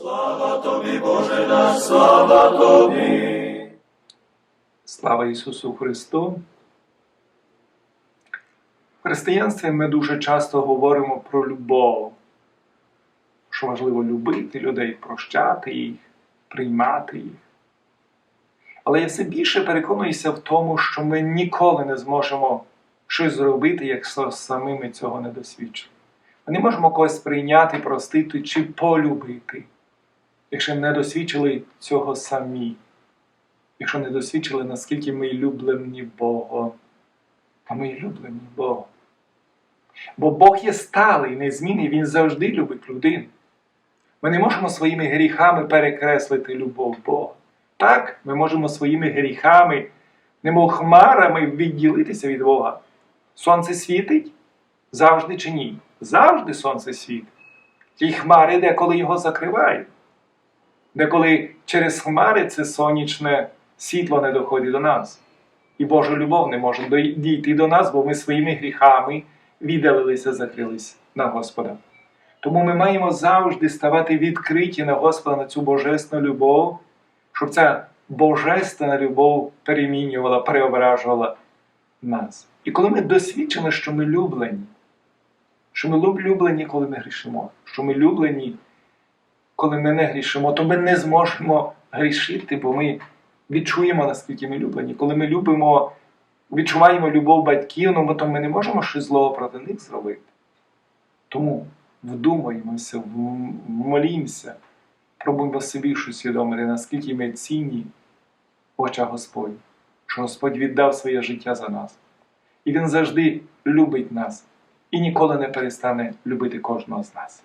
Слава тобі, Боже наш, слава тобі. Слава Ісусу Христу! В християнстві ми дуже часто говоримо про любов, що важливо любити людей, прощати їх, приймати їх. Але я все більше переконуюся в тому, що ми ніколи не зможемо щось зробити, якщо самі ми цього не досвідчили. Ми не можемо когось прийняти, простити чи полюбити, якщо не досвідчили цього самі якщо не досвідчили, наскільки ми люблені Богом. А ми люблені Богом. Бо Бог є сталий, незмінний, Він завжди любить людину. Ми не можемо своїми гріхами перекреслити любов Бога. Так, ми можемо своїми гріхами, немов хмарами відділитися від Бога. Сонце світить завжди чи ні? Завжди сонце світить. Ті хмари деколи його закривають. Деколи через хмари це сонячне світло не доходить до нас. І Божа любов не може дійти до нас, бо ми своїми гріхами віддалилися, закрились на Господа. Тому ми маємо завжди ставати відкриті на Господа на цю божественну любов, щоб ця божественна любов перемінювала, переображувала нас. І коли ми досвідчимо, що ми люблені, що ми люблені, коли ми грішимо, що ми люблені, коли ми не грішимо, то ми не зможемо грішити, бо ми відчуємо, наскільки ми люблені. Коли ми любимо, відчуваємо любов батьків, ну, то ми не можемо щось злого проти них зробити. Тому вдумаємося, молімося, пробуємо собі щось усвідомити, наскільки ми цінні в очах Господь, що Господь віддав своє життя за нас. І Він завжди любить нас і ніколи не перестане любити кожного з нас.